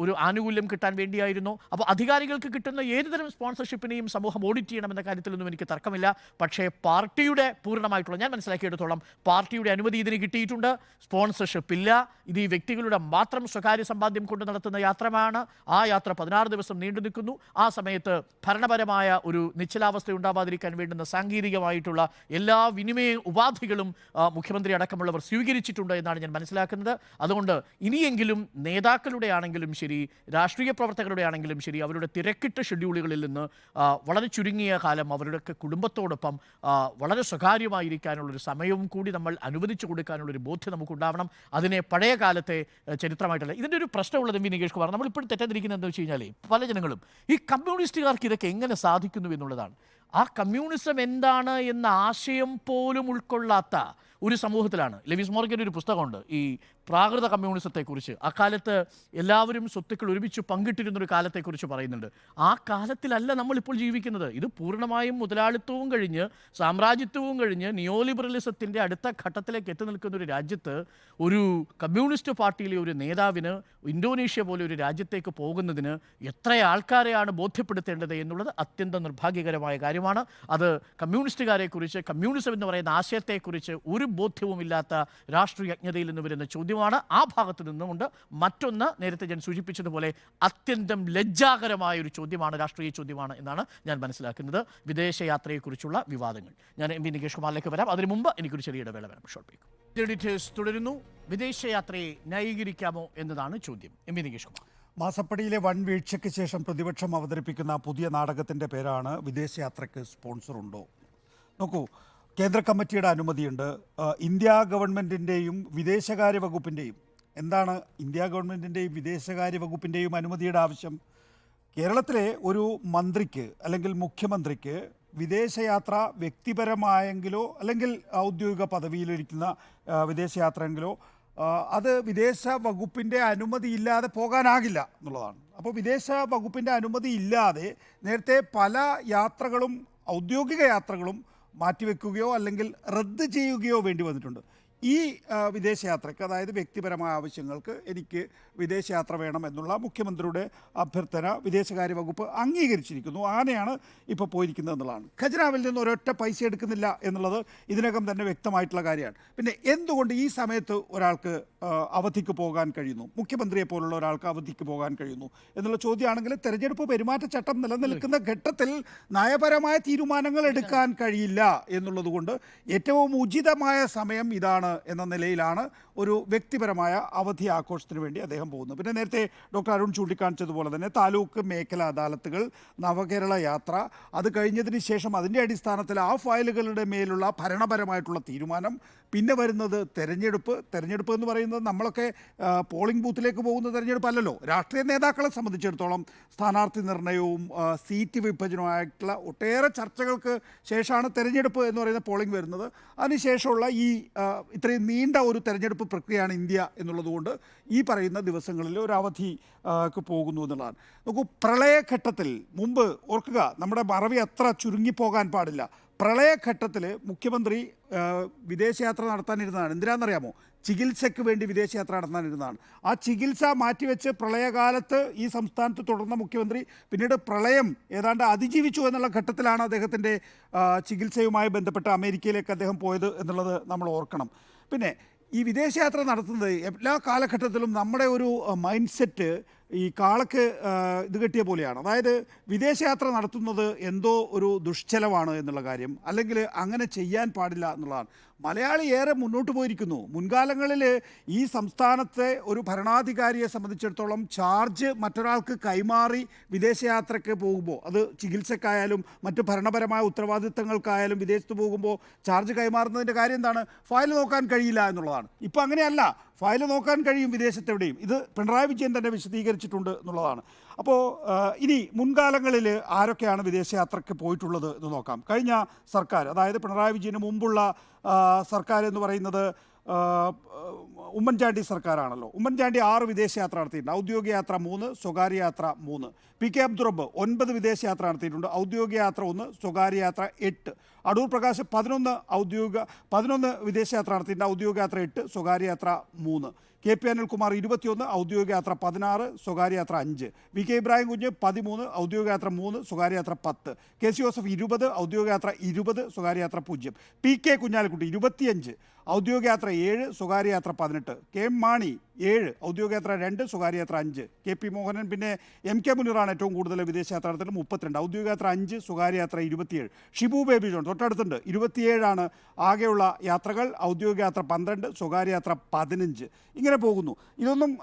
S2: ഒരു ആനുകൂല്യം കിട്ടാൻ വേണ്ടിയായിരുന്നു. അപ്പോൾ അധികാരികൾക്ക് കിട്ടുന്ന ഏതുതരം സ്പോൺസർഷിപ്പിനെയും സമൂഹം ഓഡിറ്റ് ചെയ്യണമെന്ന കാര്യത്തിലൊന്നും എനിക്ക് തർക്കമില്ല. പക്ഷേ പാർട്ടിയുടെ പൂർണമായിട്ടുള്ള ഞാൻ മനസ്സിലാക്കിയെടുത്തോളം പാർട്ടിയുടെ അനുമതി ഇതിന് കിട്ടിയിട്ടുണ്ട്. സ്പോൺസർഷിപ്പ് ഇല്ല. ഇത് ഈ വ്യക്തികളുടെ മാത്രം സ്വകാര്യ സമ്പാദ്യം കൊണ്ട് നടത്തുന്ന യാത്രമാണ് ആ യാത്ര പതിനാറ് ദിവസം നീണ്ടു നിൽക്കുന്നു. ആ സമയത്ത് ഭരണപരമായ ഒരു നിശ്ചലാവസ്ഥ ഉണ്ടാവാതിരിക്കാൻ വേണ്ടുന്ന സാങ്കേതികമായിട്ടുള്ള എല്ലാ വിനിമയ ഉപാധികളും മുഖ്യമന്ത്രി അടക്കമുള്ളവർ സ്വീകരിച്ചിട്ടുണ്ട് എന്നാണ് ഞാൻ മനസ്സിലാക്കുന്നത്. അതുകൊണ്ട് ഇനിയെങ്കിലും നേതാക്കളുടെ ആണെങ്കിലും ശരി രാഷ്ട്രീയ പ്രവർത്തകരുടെ ആണെങ്കിലും ശരി അവരുടെ തിരക്കിട്ട ഷെഡ്യൂളുകളിൽ നിന്ന് വളരെ ചുരുങ്ങിയ കാലം അവരുടെയൊക്കെ കുടുംബത്തോടൊപ്പം വളരെ സ്വകാര്യമായിരിക്കാനുള്ളൊരു സമയവും കൂടി നമ്മൾ അനുവദിച്ചു കൊടുക്കാനുള്ളൊരു ബോധ്യം നമുക്കുണ്ടാവണം. അതിനെ പഴയ കാലത്തെ ചരിത്രമായിട്ടല്ല. ഇതിന്റെ ഒരു പ്രശ്നമുള്ളത് വി നികേഷ് കുമാർ. നമ്മളിപ്പോഴും തെറ്റാതിരിക്കുന്നത് എന്താ വെച്ച് കഴിഞ്ഞാൽ പല ജനങ്ങളും ഈ കമ്മ്യൂണിസ്റ്റുകാർക്ക് ഇതൊക്കെ എങ്ങനെ സാധിക്കുന്നു എന്നുള്ളതാണ്. ആ കമ്മ്യൂണിസം എന്താണ് എന്ന ആശയം പോലും ഉൾക്കൊള്ളാത്ത ഒരു സമൂഹത്തിലാണ്. ലെവിസ് മോർഗന്റെ ഒരു പുസ്തകമുണ്ട്. ഈ പ്രാകൃത കമ്മ്യൂണിസത്തെക്കുറിച്ച്. അക്കാലത്ത് എല്ലാവരും സ്വത്തുക്കൾ ഒരുമിച്ച് പങ്കിട്ടിരുന്നൊരു കാലത്തെക്കുറിച്ച് പറയുന്നുണ്ട്. ആ കാലത്തിലല്ല നമ്മളിപ്പോൾ ജീവിക്കുന്നത്. ഇത് പൂർണമായും മുതലാളിത്തവും കഴിഞ്ഞ് സാമ്രാജ്യത്വവും കഴിഞ്ഞ് നിയോലിബറലിസത്തിന്റെ അടുത്ത ഘട്ടത്തിലേക്ക് എത്തി നിൽക്കുന്ന ഒരു രാജ്യത്ത് ഒരു കമ്മ്യൂണിസ്റ്റ് പാർട്ടിയിലെ ഒരു നേതാവിന് ഇന്തോനേഷ്യ പോലെ ഒരു രാജ്യത്തേക്ക് പോകുന്നതിന് എത്ര ആൾക്കാരെയാണ് ബോധ്യപ്പെടുത്തേണ്ടത് എന്നുള്ളത് അത്യന്തം നിർഭാഗ്യകരമായ കാര്യമാണ്. അത് കമ്മ്യൂണിസ്റ്റുകാരെക്കുറിച്ച് കമ്മ്യൂണിസം എന്ന് പറയുന്ന ആശയത്തെക്കുറിച്ച് ഒരു ബോധ്യവുമില്ലാത്ത രാഷ്ട്രീയ അജ്ഞതയിൽ നിന്ന് വരുന്ന ചോദ്യമാണ് ആ ഭാഗത്ത് നിന്നുകൊണ്ട് മറ്റൊന്ന് നേരത്തെ ഞാൻ സൂചിപ്പിച്ചതുപോലെ അത്യന്തം ലജ്ജാകരമായ ഒരു ചോദ്യമാണ് രാഷ്ട്രീയ ചോദ്യമാണ് എന്നാണ് ഞാൻ മനസ്സിലാക്കുന്നത്. വിദേശയാത്രയെക്കുറിച്ചുള്ള വിവാദങ്ങൾ. ഞാൻ എം വി നികേഷ് കുമാറിലേക്ക് വരാം. അതിനു മുമ്പ് എനിക്കൊരു ചെറിയ ഇടവേള വരാം. Short break. എഡിറ്റേഴ്സ് തുടരുന്നു. വിദേശയാത്രയെ ന്യായീകരിക്കാമോ എന്നതാണ് ചോദ്യം. M V Nikesh Kumar.
S1: മാസപ്പടിയിലെ വൺ വീഴ്ചയ്ക്ക് ശേഷം പ്രതിപക്ഷം അവതരിപ്പിക്കുന്ന പുതിയ നാടകത്തിന്റെ പേരാണ് വിദേശയാത്രയ്ക്ക് സ്പോൺസർ ഉണ്ടോ? നോക്കൂ കേന്ദ്ര കമ്മിറ്റിയുടെ അനുമതിയുണ്ട്. ഇന്ത്യ ഗവൺമെന്റിന്റെയും വിദേശകാര്യ വകുപ്പിന്റെയും എന്താണ് ഇന്ത്യ ഗവൺമെന്റിന്റെയും വിദേശകാര്യ വകുപ്പിന്റെയും അനുമതിയുടെ ആവശ്യം? കേരളത്തിലെ ഒരു മന്ത്രിക്ക് അല്ലെങ്കിൽ മുഖ്യമന്ത്രിക്ക് വിദേശയാത്ര വ്യക്തിപരമായെങ്കിലോ അല്ലെങ്കിൽ ഔദ്യോഗിക പദവിയിലിരിക്കുന്ന വിദേശയാത്രയെങ്കിലോ അത് വിദേശ വകുപ്പിന്റെ അനുമതി ഇല്ലാതെ പോകാനാകില്ല എന്നുള്ളതാണ്. അപ്പോൾ വിദേശ വകുപ്പിന്റെ അനുമതി ഇല്ലാതെ നേരത്തെ പല യാത്രകളും ഔദ്യോഗിക യാത്രകളും മാറ്റിവെക്കുകയോ അല്ലെങ്കിൽ റദ്ദ് ചെയ്യുകയോ വേണ്ടി വന്നിട്ടുണ്ട്. ഈ വിദേശയാത്രയ്ക്ക് അതായത് വ്യക്തിപരമായ ആവശ്യങ്ങൾക്ക് എനിക്ക് വിദേശയാത്ര വേണം എന്നുള്ള മുഖ്യമന്ത്രിയുടെ അഭ്യർത്ഥന വിദേശകാര്യ വകുപ്പ് അംഗീകരിച്ചിരിക്കുന്നു. അങ്ങനെയാണ് ഇപ്പോൾ പോയിരിക്കുന്നത് എന്നുള്ളതാണ്. ഖജനാവിൽ നിന്ന് ഒരൊറ്റ പൈസ എടുക്കുന്നില്ല എന്നുള്ളത് ഇതിനകം തന്നെ വ്യക്തമായിട്ടുള്ള കാര്യമാണ്. പിന്നെ എന്തുകൊണ്ട് ഈ സമയത്ത് ഒരാൾക്ക് അവധിക്ക് പോകാൻ കഴിയുന്നു? മുഖ്യമന്ത്രിയെ പോലുള്ള ഒരാൾക്ക് അവധിക്ക് പോകാൻ കഴിയുന്നു? എന്നുള്ള ചോദ്യമാണെങ്കിൽ തെരഞ്ഞെടുപ്പ് പെരുമാറ്റച്ചട്ടം നിലനിൽക്കുന്ന ഘട്ടത്തിൽ നയപരമായ തീരുമാനങ്ങൾ എടുക്കാൻ കഴിയില്ല എന്നുള്ളതുകൊണ്ട് ഏറ്റവും ഉചിതമായ സമയം ഇതാണ് എന്ന നിലയിലാണ് ഒരു വ്യക്തിപരമായ അവധി ആഘോഷത്തിന് വേണ്ടി അദ്ദേഹം പോകുന്നത്. പിന്നെ നേരത്തെ ഡോക്ടർ അരുൺ ചൂണ്ടിക്കാണിച്ചതുപോലെ തന്നെ താലൂക്ക് മേഖല അദാലത്തുകൾ നവകേരള യാത്ര അത് കഴിഞ്ഞതിന് ശേഷം അതിന്റെ അടിസ്ഥാനത്തിൽ ആ ഫയലുകളുടെ മേലുള്ള ഭരണപരമായിട്ടുള്ള തീരുമാനം പിന്നെ വരുന്നത് തെരഞ്ഞെടുപ്പ്. തെരഞ്ഞെടുപ്പ് എന്ന് പറയുന്നത് നമ്മളൊക്കെ പോളിംഗ് ബൂത്തിലേക്ക് പോകുന്ന തെരഞ്ഞെടുപ്പല്ലല്ലോ. രാഷ്ട്രീയ നേതാക്കളെ സംബന്ധിച്ചിടത്തോളം സ്ഥാനാർത്ഥി നിർണയവും സീറ്റ് വിഭജനവുമായിട്ടുള്ള ഒട്ടേറെ ചർച്ചകൾക്ക് ശേഷമാണ് തെരഞ്ഞെടുപ്പ് എന്ന് പറയുന്ന പോളിംഗ് വരുന്നത്. അതിനുശേഷമുള്ള ഈ ഇത്രയും നീണ്ട ഒരു തെരഞ്ഞെടുപ്പ് പ്രക്രിയയാണ് ഇന്ത്യ എന്നുള്ളതുകൊണ്ട് ഈ പറയുന്ന ദിവസങ്ങളിൽ ഒരു അവധി പോകുന്നു എന്നുള്ളതാണ്. നോക്കൂ പ്രളയഘട്ടത്തിൽ മുമ്പ് ഓർക്കുക നമ്മുടെ മറവി അത്ര ചുരുങ്ങിപ്പോകാൻ പാടില്ല. പ്രളയഘട്ടത്തിൽ മുഖ്യമന്ത്രി വിദേശയാത്ര നടത്താനിരുന്നതാണ്. എന്തിനാണെന്നറിയാമോ ചികിത്സയ്ക്ക് വേണ്ടി വിദേശയാത്ര നടത്താനിരുന്നതാണ്. ആ ചികിത്സ മാറ്റിവെച്ച് പ്രളയകാലത്ത് ഈ സംസ്ഥാനത്ത് തുടർന്ന മുഖ്യമന്ത്രി പിന്നീട് പ്രളയം ഏതാണ്ട് അതിജീവിച്ചു എന്നുള്ള ഘട്ടത്തിലാണ് അദ്ദേഹത്തിന്റെ ചികിത്സയുമായി ബന്ധപ്പെട്ട് അമേരിക്കയിലേക്ക് അദ്ദേഹം പോയത് എന്നുള്ളത് നമ്മൾ ഓർക്കണം. പിന്നെ ഈ വിദേശയാത്ര നടത്തുന്നത് എല്ലാ കാലഘട്ടത്തിലും നമ്മുടെ ഒരു മൈൻഡ് സെറ്റ് ഈ കാളക്ക് ഇത് കെട്ടിയ പോലെയാണ്. അതായത് വിദേശയാത്ര നടത്തുന്നത് എന്തോ ഒരു ദുഷ്ചലമാണ് എന്നുള്ള കാര്യം അല്ലെങ്കിൽ അങ്ങനെ ചെയ്യാൻ പാടില്ല എന്നുള്ളതാണ്. മലയാളി ഏറെ മുന്നോട്ട് പോയിരിക്കുന്നു. മുൻകാലങ്ങളിൽ ഈ സംസ്ഥാനത്തെ ഒരു ഭരണാധികാരിയെ സംബന്ധിച്ചിടത്തോളം ചാർജ് മറ്റൊരാൾക്ക് കൈമാറി വിദേശയാത്രയ്ക്ക് പോകുമ്പോൾ അത് ചികിത്സക്കായാലും മറ്റ് ഭരണപരമായ ഉത്തരവാദിത്തങ്ങൾക്കായാലും വിദേശത്ത് പോകുമ്പോൾ ചാർജ് കൈമാറുന്നതിന്റെ കാര്യം എന്താണ്? ഫയൽ നോക്കാൻ കഴിയില്ല എന്നുള്ളതാണ്. ഇപ്പം അങ്ങനെയല്ല. ഫയൽ നോക്കാൻ കഴിയും വിദേശത്തെവിടെയും. ഇത് പിണറായി വിജയൻ തന്നെ വിശദീകരിച്ചിട്ടുണ്ട് എന്നുള്ളതാണ്. അപ്പോൾ ഇനി മുൻകാലങ്ങളിൽ ആരൊക്കെയാണ് വിദേശയാത്രയ്ക്ക് പോയിട്ടുള്ളത് എന്ന് നോക്കാം. കഴിഞ്ഞ സർക്കാർ അതായത് പിണറായി വിജയന് മുമ്പുള്ള സർക്കാർ എന്ന് പറയുന്നത് ഉമ്മൻചാണ്ടി സർക്കാരാണല്ലോ. ഉമ്മൻചാണ്ടി ആറ് വിദേശയാത്ര നടത്തിയിട്ടുണ്ട്. ഔദ്യോഗിക യാത്ര മൂന്ന് സ്വകാര്യ യാത്ര മൂന്ന്. പി കെ അബ്ദുറബ് ഒൻപത് വിദേശയാത്ര നടത്തിയിട്ടുണ്ട്. ഔദ്യോഗിക യാത്ര ഒന്ന് സ്വകാര്യ യാത്ര എട്ട്. അടൂർ പ്രകാശ് പതിനൊന്ന് ഔദ്യോഗിക പതിനൊന്ന് വിദേശയാത്ര നടത്തിയിട്ടുണ്ട്. ഔദ്യോഗിക യാത്ര എട്ട് സ്വകാര്യ യാത്ര മൂന്ന്. കെ പി അനിൽകുമാർ ഇരുപത്തിയൊന്ന് ഔദ്യോഗിക യാത്ര പതിനാറ് സ്വകാര്യ യാത്ര അഞ്ച്. വി കെ ഇബ്രാഹിം കുഞ്ഞ് പതിമൂന്ന് ഔദ്യോഗിക യാത്ര മൂന്ന് സ്വകാര്യ യാത്ര പത്ത്. കെ സി ജോസഫ് ഇരുപത് ഔദ്യോഗിക യാത്ര ഇരുപത് സ്വകാര്യ യാത്ര പൂജ്യം. പി കെ കുഞ്ഞാലിക്കുട്ടി ഇരുപത്തിയഞ്ച്. ഔദ്യോഗിക യാത്ര ഏഴ് സ്വകാര്യ യാത്ര പതിനെട്ട്. കെ എം മാണി ഏഴ് ഔദ്യോഗിക യാത്ര രണ്ട് സ്വകാര്യ യാത്ര അഞ്ച്. കെ പി മോഹനൻ പിന്നെ എം കെ മുനീറാണ് ഏറ്റവും കൂടുതൽ വിദേശയാത്ര നടത്തിയത് മുപ്പത്തിരണ്ട്. ഔദ്യോഗിക യാത്ര അഞ്ച് സ്വകാര്യ യാത്ര ഇരുപത്തിയേഴ്. ഷിബു ബേബി ജോൺ തൊട്ടടുത്തുണ്ട്. ഇരുപത്തിയേഴാണ് ആകെയുള്ള യാത്രകൾ. ഔദ്യോഗിക യാത്ര പന്ത്രണ്ട് സ്വകാര്യ യാത്ര പതിനഞ്ച്. ഇങ്ങനെ പോകുന്നു. ഇതൊന്നും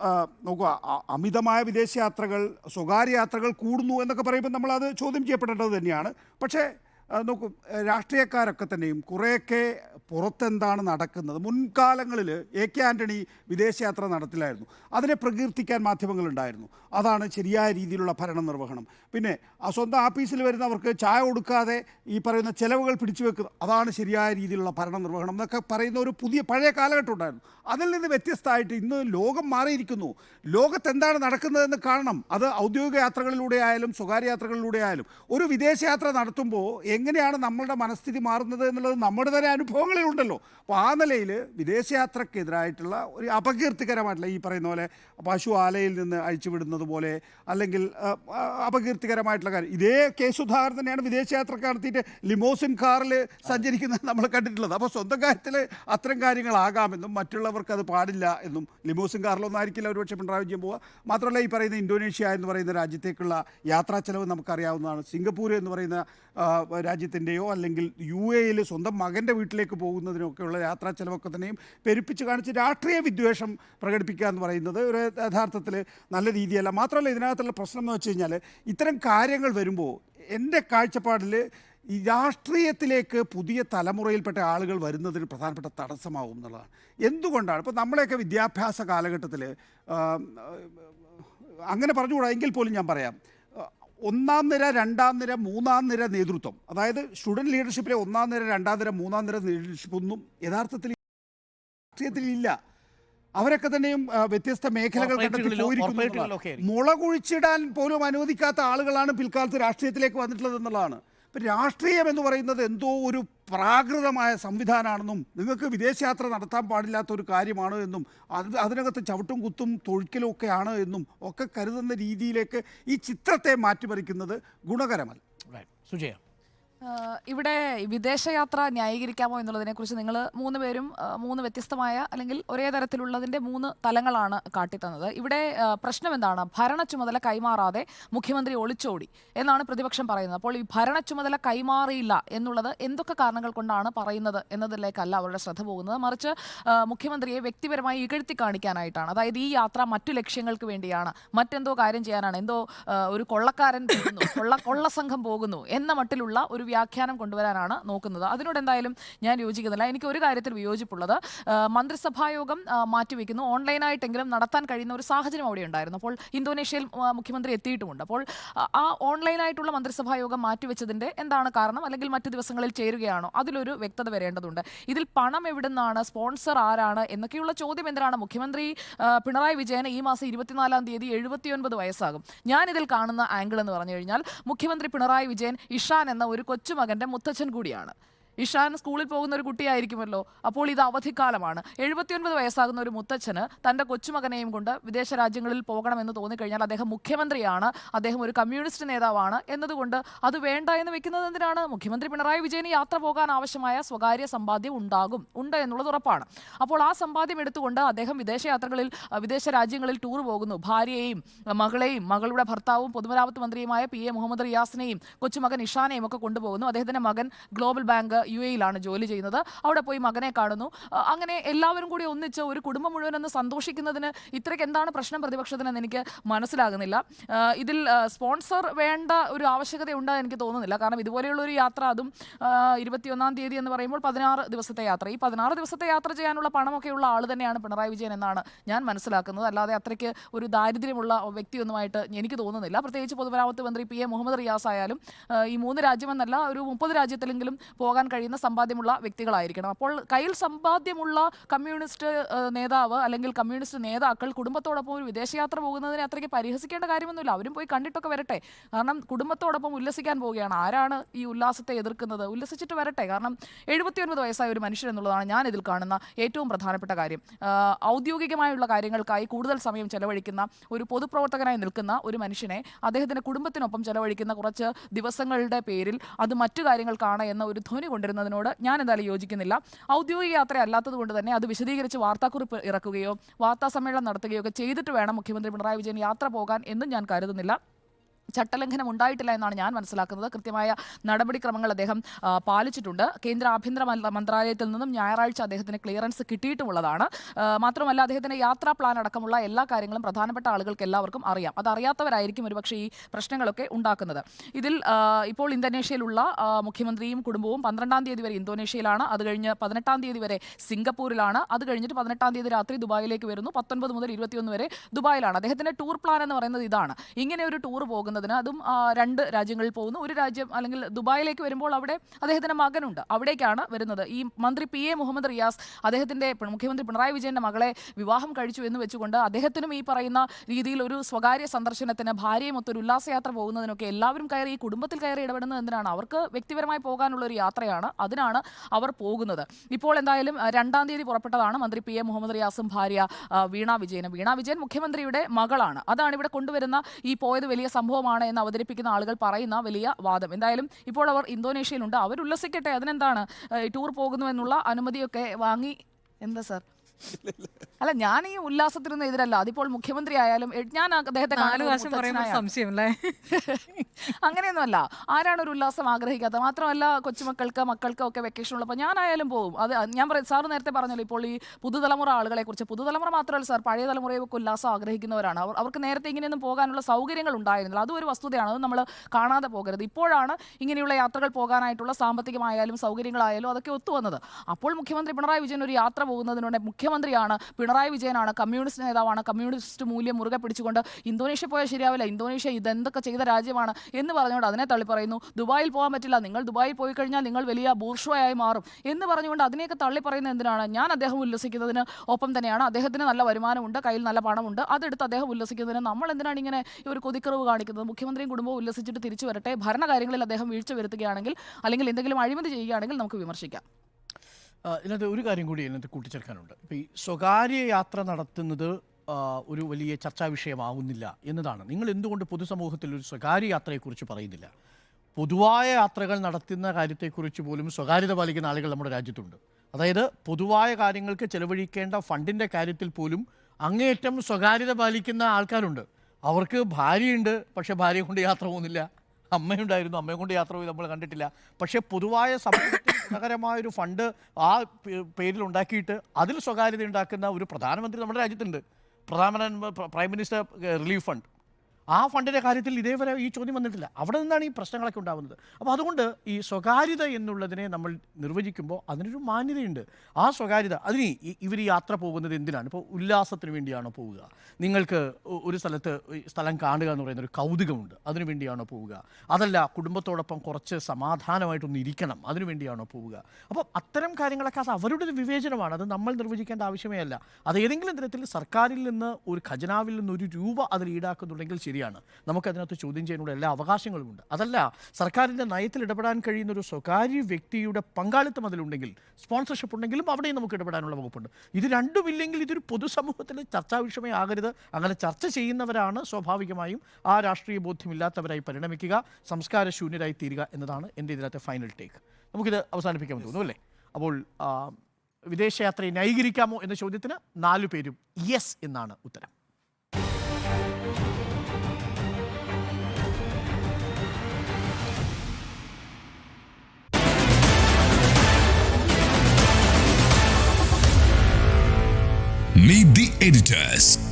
S1: നോക്കുക അമിതമായ വിദേശയാത്രകൾ സ്വകാര്യ യാത്രകൾ കൂടുന്നു എന്നൊക്കെ പറയുമ്പോൾ നമ്മൾ അത് ചോദ്യം ചെയ്യപ്പെടേണ്ടത് തന്നെയാണ്. പക്ഷേ നോക്കൂ രാഷ്ട്രീയക്കാരൊക്കെ തന്നെയും കുറേയൊക്കെ പുറത്തെന്താണ് നടക്കുന്നത്? മുൻകാലങ്ങളിൽ എ കെ ആന്റണി വിദേശയാത്ര നടത്തിലായിരുന്നു അതിനെ പ്രകീർത്തിക്കാൻ മാധ്യമങ്ങളുണ്ടായിരുന്നു. അതാണ് ശരിയായ രീതിയിലുള്ള ഭരണ നിർവഹണം പിന്നെ ആ സ്വന്തം ആഫീസിൽ വരുന്നവർക്ക് ചായ കൊടുക്കാതെ ഈ പറയുന്ന ചിലവുകൾ പിടിച്ചു വെക്കുന്നത് അതാണ് ശരിയായ രീതിയിലുള്ള ഭരണ നിർവഹണം എന്നൊക്കെ പറയുന്ന ഒരു പുതിയ പഴയ കാലഘട്ടം ഉണ്ടായിരുന്നു. അതിൽ നിന്ന് വ്യത്യസ്തമായിട്ട് ഇന്ന് ലോകം മാറിയിരിക്കുന്നു. ലോകത്ത് എന്താണ് നടക്കുന്നതെന്ന് കാണണം. അത് ഔദ്യോഗിക യാത്രകളിലൂടെ ആയാലും സ്വകാര്യ യാത്രകളിലൂടെ ആയാലും. ഒരു വിദേശയാത്ര നടത്തുമ്പോൾ എങ്ങനെയാണ് നമ്മളുടെ മനസ്ഥിതി മാറുന്നത് എന്നുള്ളത് നമ്മുടെ തന്നെ അനുഭവങ്ങളിലുണ്ടല്ലോ. അപ്പോൾ ആ നിലയിൽ വിദേശയാത്രക്കെതിരായിട്ടുള്ള ഒരു അപകീർത്തികരമായിട്ടുള്ള ഈ പറയുന്ന പോലെ പശു ആലയിൽ നിന്ന് അഴിച്ചുവിടുന്നത് പോലെ അല്ലെങ്കിൽ അപകീർത്തികരമായിട്ടുള്ള കാര്യം. ഇതേ കേസ് ഉദാഹരണം തന്നെയാണ് വിദേശയാത്രക്ക് നടത്തിയിട്ട് ലിമോസിൻ കാറിൽ സഞ്ചരിക്കുന്നത് നമ്മൾ കണ്ടിട്ടുള്ളത്. അപ്പോൾ സ്വന്തം കാര്യത്തിൽ അത്തരം കാര്യങ്ങളാകാമെന്നും മറ്റുള്ളവർക്ക് അത് പാടില്ല എന്നും ലിമോസിൻ കാറിലൊന്നും ആയിരിക്കില്ല ഒരുപക്ഷെ പിണറായി വിജയൻ പോവുക. മാത്രമല്ല ഈ പറയുന്ന ഇന്തോനേഷ്യ എന്ന് പറയുന്ന രാജ്യത്തേക്കുള്ള യാത്രാ ചെലവ് നമുക്കറിയാവുന്നതാണ്. സിംഗപ്പൂർ എന്ന് പറയുന്ന രാജ്യത്തിന്റെയോ അല്ലെങ്കിൽ യു എയിൽ സ്വന്തം മകന്റെ വീട്ടിലേക്ക് പോകുന്നതിനൊക്കെയുള്ള യാത്രാ ചെലവൊക്കെ തന്നെയും പെരുപ്പിച്ച് കാണിച്ച് രാഷ്ട്രീയ വിദ്വേഷം പ്രകടിപ്പിക്കുക എന്ന് പറയുന്നത് ഒരു യഥാർത്ഥത്തിൽ നല്ല രീതിയല്ല. മാത്രമല്ല ഇതിനകത്തുള്ള പ്രശ്നം എന്ന് വെച്ച് കഴിഞ്ഞാൽ ഇത്തരം കാര്യങ്ങൾ വരുമ്പോൾ എന്റെ കാഴ്ചപ്പാടിൽ ഈ രാഷ്ട്രീയത്തിലേക്ക് പുതിയ തലമുറയിൽപ്പെട്ട ആളുകൾ വരുന്നതിന് പ്രധാനപ്പെട്ട തടസ്സമാവും എന്നുള്ളതാണ്. എന്തുകൊണ്ടാണ്? ഇപ്പോൾ നമ്മളെയൊക്കെ വിദ്യാഭ്യാസ കാലഘട്ടത്തിൽ അങ്ങനെ പറഞ്ഞുകൂടാ? എങ്കിൽ പോലും ഞാൻ പറയാം. ഒന്നാം നിര രണ്ടാം നിര മൂന്നാം നിര നേതൃത്വം. അതായത് സ്റ്റുഡന്റ് ലീഡർഷിപ്പിലെ ഒന്നാം നിര രണ്ടാം നിര മൂന്നാം നിര ലീഡർഷിപ്പ് ഒന്നും യഥാർത്ഥത്തിൽ രാഷ്ട്രീയത്തിൽ ഇല്ല അവരൊക്കെ തന്നെയും വ്യത്യസ്ത മേഖലകൾ പോയിരിക്കുന്നു
S2: കോർപ്പറേറ്റുകളിലൊക്കെ
S1: എന്നുള്ളതാണ്. മുള പോലും അനുവദിക്കാത്ത ആളുകളാണ് പിൽക്കാലത്ത് രാഷ്ട്രീയത്തിലേക്ക് വന്നിട്ടുള്ളത് എന്നുള്ളതാണ്. രാഷ്ട്രീയം എന്ന് പറയുന്നത് എന്തോ ഒരു പ്രാകൃതമായ സംവിധാനമാണെന്നും നിങ്ങൾക്ക് വിദേശയാത്ര നടത്താൻ പാടില്ലാത്ത ഒരു കാര്യമാണ് എന്നും അത് അതിനകത്ത് ചവിട്ടും കുത്തും തൊഴിക്കലും ഒക്കെയാണ് എന്നും ഒക്കെ കരുതുന്ന രീതിയിലേക്ക് ഈ ചിത്രത്തെ മാറ്റിമറിക്കുന്നത് ഗുണകരമല്ല.
S2: സുജയ
S4: ഇവിടെ വിദേശയാത്ര ന്യായീകരിക്കാമോ എന്നുള്ളതിനെ കുറിച്ച് നിങ്ങൾ മൂന്ന് പേരും മൂന്ന് വ്യത്യസ്തമായ അല്ലെങ്കിൽ ഒരേ തരത്തിലുള്ളതിന്റെ മൂന്ന് തലങ്ങളാണ് കാട്ടിത്തന്നത്. ഇവിടെ പ്രശ്നം എന്താണ്? ഭരണ ചുമതല കൈമാറാതെ മുഖ്യമന്ത്രി ഒളിച്ചോടി എന്നാണ് പ്രതിപക്ഷം പറയുന്നത്. അപ്പോൾ ഈ ഭരണ ചുമതല കൈമാറിയില്ല എന്നുള്ളത് എന്തൊക്കെ കാരണങ്ങൾ കൊണ്ടാണ് പറയുന്നത് എന്നതിലേക്കല്ല അവരുടെ ശ്രദ്ധ പോകുന്നത്. മറിച്ച് മുഖ്യമന്ത്രിയെ വ്യക്തിപരമായി ഇകഴ്ത്തി കാണിക്കാനായിട്ടാണ്. അതായത് ഈ യാത്ര മറ്റു ലക്ഷ്യങ്ങൾക്ക് വേണ്ടിയാണ്. മറ്റെന്തോ കാര്യം ചെയ്യാനാണ്. എന്തോ ഒരു കൊള്ളക്കാരൻ പോകുന്നു കൊള്ള കൊള്ള സംഘം പോകുന്നു എന്ന മട്ടിലുള്ള ഒരു വ്യാഖ്യാനം കൊണ്ടുവരാനാണ് നോക്കുന്നത്. അതിനോട് എന്തായാലും ഞാൻ യോജിക്കുന്നില്ല. എനിക്ക് ഒരു കാര്യത്തിൽ വിയോജിപ്പുള്ളത് മന്ത്രിസഭായോഗം മന്ത്രിസഭാ യോഗം മാറ്റിവെക്കുന്നു. ഓൺലൈനായിട്ടെങ്കിലും നടത്താൻ കഴിയുന്ന ഒരു സാഹചര്യം അവിടെ ഉണ്ടായിരുന്നു. അപ്പോൾ ഇന്തോനേഷ്യയിൽ മുഖ്യമന്ത്രി എത്തിയിട്ടുമുണ്ട്. അപ്പോൾ ആ- ഓൺലൈനായിട്ടുള്ള മന്ത്രിസഭായോഗം യോഗം മാറ്റിവെച്ചതിന്റെ എന്താണ് കാരണം? അല്ലെങ്കിൽ മറ്റു ദിവസങ്ങളിൽ ചേരുകയാണോ? അതിലൊരു വ്യക്തത വരേണ്ടതുണ്ട്. ഇതിൽ പണം എവിടുന്നാണ്? സ്പോൺസർ ആരാണ്? എന്നൊക്കെയുള്ള ചോദ്യം എന്തിനാണ് മുഖ്യമന്ത്രി പിണറായി വിജയന് ഈ മാസം ഇരുപത്തിനാലാം തീയതി എഴുപത്തിയൊൻപത് വയസ്സാകും. ഞാനിതിൽ കാണുന്ന ആംഗിൾ എന്ന് പറഞ്ഞു കഴിഞ്ഞാൽ മുഖ്യമന്ത്രി പിണറായി വിജയൻ ഇഷാൻ എന്ന ഒരു കൊച്ചുമകന്റെ മുത്തച്ഛൻ കൂടിയാണ് ഇഷാൻ സ്കൂളിൽ പോകുന്ന ഒരു കുട്ടിയായിരിക്കുമല്ലോ. അപ്പോൾ ഇത് അവധിക്കാലമാണ്. എഴുപത്തിയൊൻപത് വയസ്സാകുന്ന ഒരു മുത്തച്ഛന് തന്റെ കൊച്ചുമകനെയും കൊണ്ട് വിദേശ രാജ്യങ്ങളിൽ പോകണമെന്ന് തോന്നിക്കഴിഞ്ഞാൽ അദ്ദേഹം മുഖ്യമന്ത്രിയാണ്. അദ്ദേഹം ഒരു കമ്മ്യൂണിസ്റ്റ് നേതാവാണ് എന്നതുകൊണ്ട് അത് വേണ്ട എന്ന് വെക്കുന്നത് എന്തിനാണ്? മുഖ്യമന്ത്രി പിണറായി വിജയന് യാത്ര പോകാൻ ആവശ്യമായ സ്വകാര്യ സമ്പാദ്യം ഉണ്ടാകും. ഉണ്ട് എന്നുള്ളത് ഉറപ്പാണ്. അപ്പോൾ ആ സമ്പാദ്യം എടുത്തുകൊണ്ട് അദ്ദേഹം വിദേശയാത്രകളിൽ യാത്രകളിൽ വിദേശ രാജ്യങ്ങളിൽ ടൂർ പോകുന്നു. ഭാര്യയെയും മകളെയും മകളുടെ ഭർത്താവും പൊതുമരാമത്ത് മന്ത്രിയുമായ പി എ മുഹമ്മദ് റിയാസിനെയും കൊച്ചുമകൻ ഇഷാനെയും ഒക്കെ കൊണ്ടുപോകുന്നു. അദ്ദേഹത്തിന്റെ മകൻ ഗ്ലോബൽ ബാങ്ക് യു എയിലാണ് ജോലി ചെയ്യുന്നത്. അവിടെ പോയി മകനെ കാണുന്നു. അങ്ങനെ എല്ലാവരും കൂടി ഒന്നിച്ച് ഒരു കുടുംബം മുഴുവൻ ഒന്ന് സന്തോഷിക്കുന്നതിന് ഇത്രയ്ക്ക് എന്താണ് പ്രശ്നം പ്രതിപക്ഷത്തിനെന്ന് എനിക്ക് മനസ്സിലാകുന്നില്ല. ഇതിൽ സ്പോൺസർ വേണ്ട ഒരു ആവശ്യകത ഉണ്ടെന്ന് എനിക്ക് തോന്നുന്നില്ല. കാരണം ഇതുപോലെയുള്ള ഒരു യാത്ര അതും ഇരുപത്തിയൊന്നാം തീയതി എന്ന് പറയുമ്പോൾ പതിനാറ് ദിവസത്തെ യാത്ര. ഈ പതിനാറ് ദിവസത്തെ യാത്ര ചെയ്യാനുള്ള പണമൊക്കെയുള്ള ആൾ തന്നെയാണ് പിണറായി വിജയൻ എന്നാണ് ഞാൻ മനസ്സിലാക്കുന്നത്. അല്ലാതെ അത്രയ്ക്ക് ഒരു ദാരിദ്ര്യമുള്ള വ്യക്തിയൊന്നുമായിട്ട് എനിക്ക് തോന്നുന്നില്ല. പ്രത്യേകിച്ച് പൊതുമരാമത്ത് മന്ത്രി പി എ മുഹമ്മദ് റിയാസ് ആയാലും ഈ മൂന്ന് രാജ്യമെന്നല്ല ഒരു മുപ്പത് രാജ്യത്തിലെങ്കിലും പോകാൻ കഴിയുന്ന സമ്പാദ്യമുള്ള വ്യക്തികളായിരിക്കണം. അപ്പോൾ കയ്യിൽ സമ്പാദ്യമുള്ള കമ്മ്യൂണിസ്റ്റ് നേതാവ് അല്ലെങ്കിൽ കമ്മ്യൂണിസ്റ്റ് നേതാക്കൾ കുടുംബത്തോടൊപ്പം ഒരു വിദേശയാത്ര പോകുന്നതിനെ അത്രയ്ക്ക് പരിഹസിക്കേണ്ട കാര്യമൊന്നുമില്ല. അവരും പോയി കണ്ടിട്ടൊക്കെ വരട്ടെ. കാരണം കുടുംബത്തോടൊപ്പം ഉല്ലസിക്കാൻ പോവുകയാണ്. ആരാണ് ഈ ഉല്ലാസത്തെ എതിർക്കുന്നത്? ഉല്ലസിച്ചിട്ട് വരട്ടെ. കാരണം എഴുപത്തിയൊൻപത് വയസ്സായ ഒരു മനുഷ്യൻ എന്നുള്ളതാണ് ഞാൻ ഇതിൽ കാണുന്ന ഏറ്റവും പ്രധാനപ്പെട്ട കാര്യം. ഔദ്യോഗികമായുള്ള കാര്യങ്ങൾക്കായി കൂടുതൽ സമയം ചെലവഴിക്കുന്ന ഒരു പൊതുപ്രവർത്തകനായി നിൽക്കുന്ന ഒരു മനുഷ്യനെ അദ്ദേഹത്തിന്റെ കുടുംബത്തിനൊപ്പം ചെലവഴിക്കുന്ന കുറച്ച് ദിവസങ്ങളുടെ പേരിൽ അത് മറ്റു കാര്യങ്ങൾക്കാണ് എന്ന ഒരു ധ്വനി കൊണ്ടുവരുന്നതിനോട് ഞാൻ എന്തായാലും യോജിക്കുന്നില്ല. ഔദ്യോഗിക യാത്ര അല്ലാത്തതുകൊണ്ട് തന്നെ അത് വിശദീകരിച്ച് വാർത്താക്കുറിപ്പ് ഇറക്കുകയോ വാർത്താ സമ്മേളനം നടത്തുകയോ ഒക്കെ ചെയ്തിട്ട് വേണം മുഖ്യമന്ത്രി പിണറായി വിജയൻ യാത്ര പോകാൻ എന്നും ഞാൻ കരുതുന്നില്ല. ചട്ടലംഘനം ഉണ്ടായിട്ടില്ല എന്നാണ് ഞാൻ മനസ്സിലാക്കുന്നത്. കൃത്യമായ നടപടിക്രമങ്ങൾ അദ്ദേഹം പാലിച്ചിട്ടുണ്ട്. കേന്ദ്ര ആഭ്യന്തര മന്ത്രാലയത്തിൽ നിന്നും ഞായറാഴ്ച അദ്ദേഹത്തിന് ക്ലിയറൻസ് കിട്ടിയിട്ടുമുള്ളതാണ്. മാത്രമല്ല അദ്ദേഹത്തിന്റെ യാത്രാ പ്ലാൻ അടക്കമുള്ള എല്ലാ കാര്യങ്ങളും പ്രധാനപ്പെട്ട ആളുകൾക്ക് എല്ലാവർക്കും അറിയാം. അതറിയാത്തവരായിരിക്കും ഒരുപക്ഷെ ഈ പ്രശ്നങ്ങളൊക്കെ ഉണ്ടാക്കുന്നത്. ഇതിൽ ഇപ്പോൾ ഇന്തോനേഷ്യയിലുള്ള മുഖ്യമന്ത്രിയും കുടുംബവും പന്ത്രണ്ടാം തീയതി വരെ ഇന്തോനേഷ്യയിലാണ്. അത് കഴിഞ്ഞ് പതിനെട്ടാം തീയതി വരെ സിംഗപ്പൂരിലാണ്. അത് കഴിഞ്ഞിട്ട് പതിനെട്ടാം തീയതി രാത്രി ദുബായിലേക്ക് വരുന്നു. പത്തൊൻപത് മുതൽ ഇരുപത്തിയൊന്ന് വരെ ദുബായിലാണ്. അദ്ദേഹത്തിന്റെ ടൂർ പ്ലാൻ എന്ന് പറയുന്നത് ഇതാണ്. ഇങ്ങനെ ഒരു ടൂർ പോകുന്നതിന്. അതും രണ്ട് രാജ്യങ്ങളിൽ പോകുന്നു. ഒരു രാജ്യം അല്ലെങ്കിൽ ദുബായിലേക്ക് വരുമ്പോൾ അവിടെ അദ്ദേഹത്തിന്റെ മകനുണ്ട്. അവിടേക്കാണ് വരുന്നത്. ഈ മന്ത്രി പി എ മുഹമ്മദ് റിയാസ് അദ്ദേഹത്തിന്റെ പി- മുഖ്യമന്ത്രി പിണറായി വിജയന്റെ മകളെ വിവാഹം കഴിച്ചു എന്ന് വെച്ചുകൊണ്ട് അദ്ദേഹത്തിനും ഈ പറയുന്ന രീതിയിൽ ഒരു സ്വകാര്യ സന്ദർശനത്തിന് ഭാര്യയും ഒത്തൊരു ഉല്ലാസയാത്ര പോകുന്നതിനൊക്കെ എല്ലാവരും കയറി ഈ കുടുംബത്തിൽ കയറി ഇടപെടുന്നത് എന്തിനാണ്? അവർക്ക് വ്യക്തിപരമായി പോകാനുള്ള ഒരു യാത്രയാണ്. അതിനാണ് അവർ പോകുന്നത്. ഇപ്പോൾ എന്തായാലും രണ്ടാം തീയതി പുറപ്പെട്ടതാണ് മന്ത്രി പി എ മുഹമ്മദ് റിയാസും ഭാര്യ വീണ വിജയനും. വീണ വിജയൻ മുഖ്യമന്ത്രിയുടെ മകളാണ്. അതാണ് ഇവിടെ കൊണ്ടുവരുന്ന ഈ പോയത് വലിയ സംഭവമാണ് എന്ന് അവതരിപ്പിക്കുന്ന ആളുകൾ പറയുന്ന വലിയ വാദം. എന്തായാലും ഇപ്പോൾ അവർ ഇന്തോനേഷ്യയിലുണ്ട്. അവർ ഉല്ലസിക്കട്ടെ. അതിനെന്താണ് ടൂർ പോകുന്നു എന്നുള്ള അനുമതിയൊക്കെ വാങ്ങി എന്താ സാർ? അല്ല ഞാൻ ഈ ഉല്ലാസത്തിനൊന്നും എതിരല്ല അതിപ്പോൾ മുഖ്യമന്ത്രി ആയാലും ഞാൻ അദ്ദേഹത്തെ
S3: സംശയമല്ലേ?
S4: അങ്ങനെയൊന്നുമല്ല. ആരാണ് ഒരു ഉല്ലാസം ആഗ്രഹിക്കാത്തത്? മാത്രമല്ല കൊച്ചുമക്കൾക്ക് മക്കൾക്ക് ഒക്കെ വെക്കേഷൻ ഉള്ളപ്പോൾ ഞാനായാലും പോകും അത് ഞാൻ പറയും സാർ നേരത്തെ പറഞ്ഞല്ലോ ഇപ്പോൾ ഈ പുതുതലമുറ ആളുകളെ കുറിച്ച് പുതുതലമുറ മാത്രമല്ല സാർ പഴയ തലമുറയൊക്കെ ഉല്ലാസം ആഗ്രഹിക്കുന്നവരാണ്. അവർ അവർക്ക് നേരത്തെ ഇങ്ങനെയൊന്നും പോകാനുള്ള സൗകര്യങ്ങൾ ഉണ്ടായിരുന്നില്ല. അതും ഒരു വസ്തുതയാണ്. അത് നമ്മൾ കാണാതെ പോകരുത്. ഇപ്പോഴാണ് ഇങ്ങനെയുള്ള യാത്രകൾ പോകാനായിട്ടുള്ള സാമ്പത്തികമായാലും സൗകര്യങ്ങളായാലും അതൊക്കെ ഒത്തുവന്നത് അപ്പോൾ മുഖ്യമന്ത്രി പിണറായി വിജയൻ ഒരു യാത്ര പോകുന്നതിനുണ്ട് മുഖ്യമന്ത്രിയാണ് പിണറായി വിജയനാണ് കമ്മ്യൂണിസ്റ്റ് നേതാവാണ് കമ്മ്യൂണിസ്റ്റ് മൂല്യം മുറുകെ പിടിച്ചുകൊണ്ട് ഇന്തോനേഷ്യ പോയാൽ ശരിയാവില്ല ഇന്തോനേഷ്യ ഇതെന്തൊക്കെ ചെയ്ത രാജ്യമാണ് എന്ന് പറഞ്ഞുകൊണ്ട് അതിനെ തള്ളി പറയുന്നു. ദുബായിൽ പോകാൻ പറ്റില്ല. നിങ്ങൾ ദുബായിൽ പോയി കഴിഞ്ഞാൽ നിങ്ങൾ വലിയ ബൂർഷുവായി മാറും എന്ന് പറഞ്ഞുകൊണ്ട് അതിനെയൊക്കെ തള്ളി പറയുന്നത് എന്തിനാണ്? ഞാൻ അദ്ദേഹം ഉല്ലസിക്കുന്നതിന് ഒപ്പം തന്നെയാണ്. അദ്ദേഹത്തിന് നല്ല വരുമാനമുണ്ട് കയ്യിൽ നല്ല പണമുണ്ട്. അതെടുത്ത് അദ്ദേഹം ഉല്ലസിക്കുന്നതിന് നമ്മൾ എന്തിനാണ് ഇങ്ങനെ ഒരു കൊതിക്കറിവ് കാണിക്കുന്നത്? മുഖ്യമന്ത്രിയും കുടുംബവും ഉല്ലസിച്ചിട്ട് തിരിച്ചു വരട്ടെ? ഭരണകാര്യങ്ങളിൽ അദ്ദേഹം വീഴ്ച വരുത്തുകയാണെങ്കിൽ അല്ലെങ്കിൽ എന്തെങ്കിലും അഴിമതി ചെയ്യുകയാണെങ്കിൽ നമുക്ക് വിമർശിക്കാം.
S2: ഇതിനകത്ത് ഒരു കാര്യം കൂടി ഇതിനകത്ത് കൂട്ടിച്ചേർക്കാനുണ്ട്. ഇപ്പോൾ ഈ സ്വകാര്യ യാത്ര നടത്തുന്നത് ഒരു വലിയ ചർച്ചാ വിഷയമാവുന്നില്ല എന്നതാണ്. നിങ്ങൾ എന്തുകൊണ്ട് പൊതുസമൂഹത്തിൽ ഒരു സ്വകാര്യ യാത്രയെക്കുറിച്ച് പറയുന്നില്ല? പൊതുവായ യാത്രകൾ നടത്തുന്ന കാര്യത്തെക്കുറിച്ച് പോലും സ്വകാര്യത പാലിക്കുന്ന ആളുകൾ നമ്മുടെ രാജ്യത്തുണ്ട്. അതായത് പൊതുവായ കാര്യങ്ങൾക്ക് ചെലവഴിക്കേണ്ട ഫണ്ടിന്റെ കാര്യത്തിൽ പോലും അങ്ങേയറ്റം സ്വകാര്യത പാലിക്കുന്ന ആൾക്കാരുണ്ട്. അവർക്ക് ഭാര്യയുണ്ട് പക്ഷേ ഭാര്യയെ കൊണ്ട് യാത്ര പോകുന്നില്ല. അമ്മയുണ്ടായിരുന്നു അമ്മയെ കൊണ്ട് യാത്ര പോയി നമ്മൾ കണ്ടിട്ടില്ല. പക്ഷേ പൊതുവായ സമൂഹത്തിൽ ഗുണകരമായൊരു ഫണ്ട് ആ പേരിൽ ഉണ്ടാക്കിയിട്ട് അതിൽ സ്വകാര്യത ഉണ്ടാക്കുന്ന ഒരു പ്രധാനമന്ത്രി നമ്മുടെ രാജ്യത്തുണ്ട്. പ്രധാനമന്ത്രി പ്രൈം മിനിസ്റ്റർ റിലീഫ് ഫണ്ട്. ആ ഫണ്ടിന്റെ കാര്യത്തിൽ ഇതേവരെ ഈ ചോദ്യം വന്നിട്ടില്ല. അവിടെ നിന്നാണ് ഈ പ്രശ്നങ്ങളൊക്കെ ഉണ്ടാകുന്നത്. അപ്പോൾ അതുകൊണ്ട് ഈ സ്വകാര്യത എന്നുള്ളതിനെ നമ്മൾ നിർവചിക്കുമ്പോൾ അതിനൊരു മാന്യതയുണ്ട്. ആ സ്വകാര്യത അതിന് ഇവർ യാത്ര പോകുന്നത് എന്തിനാണ്? ഇപ്പോൾ ഉല്ലാസത്തിന് വേണ്ടിയാണോ പോവുക? നിങ്ങൾക്ക് ഒരു സ്ഥലത്ത് സ്ഥലം കാണുക എന്ന് പറയുന്ന ഒരു കൗതുകമുണ്ട്. അതിനു വേണ്ടിയാണോ പോവുക? അതല്ല കുടുംബത്തോടൊപ്പം കുറച്ച് സമാധാനമായിട്ടൊന്ന് ഇരിക്കണം. അതിനു വേണ്ടിയാണോ പോവുക? അപ്പോൾ അത്തരം കാര്യങ്ങളൊക്കെ അത് അവരുടെ വിവേചനമാണ്. അത് നമ്മൾ നിർവചിക്കേണ്ട ആവശ്യമേ അല്ല. അത് ഏതെങ്കിലും തരത്തിൽ സർക്കാരിൽ നിന്ന് ഒരു ഖജനാവിൽ നിന്ന് ഒരു രൂപ അതിൽ ഈടാക്കുന്നുണ്ടെങ്കിൽ ശരിയാണ്. നമുക്കതിനകത്ത് ചോദ്യം ചെയ്യാനുള്ള എല്ലാ അവകാശങ്ങളുമുണ്ട്. അതല്ല സർക്കാരിന്റെ നയത്തിൽ ഇടപെടാൻ കഴിയുന്ന ഒരു സ്വകാര്യ വ്യക്തിയുടെ പങ്കാളിത്തം അതിലുണ്ടെങ്കിൽ സ്പോൺസർഷിപ്പ് ഉണ്ടെങ്കിലും അവിടെയും നമുക്ക് ഇടപെടാനുള്ള വകുപ്പുണ്ട്. ഇത് രണ്ടുമില്ലെങ്കിൽ ഇതൊരു പൊതുസമൂഹത്തിൽ ചർച്ചാ വിഷയമേ ആകരുത്. അങ്ങനെ ചർച്ച ചെയ്യുന്നവരാണ് സ്വാഭാവികമായും ആ രാഷ്ട്രീയ ബോധ്യമില്ലാത്തവരായി പരിണമിക്കുക സംസ്കാരശൂന്യരായി തീരുക എന്നതാണ് എന്റെ ഇതിനകത്തെ ഫൈനൽ ടേക്ക് നമുക്കിത് അവസാനിപ്പിക്കാൻ തോന്നുന്നു അല്ലേ? അപ്പോൾ വിദേശയാത്രയെ ന്യായീകരിക്കാമോ എന്ന ചോദ്യത്തിന് നാലു പേരും യെസ് എന്നാണ് ഉത്തരം.
S5: Meet the editors.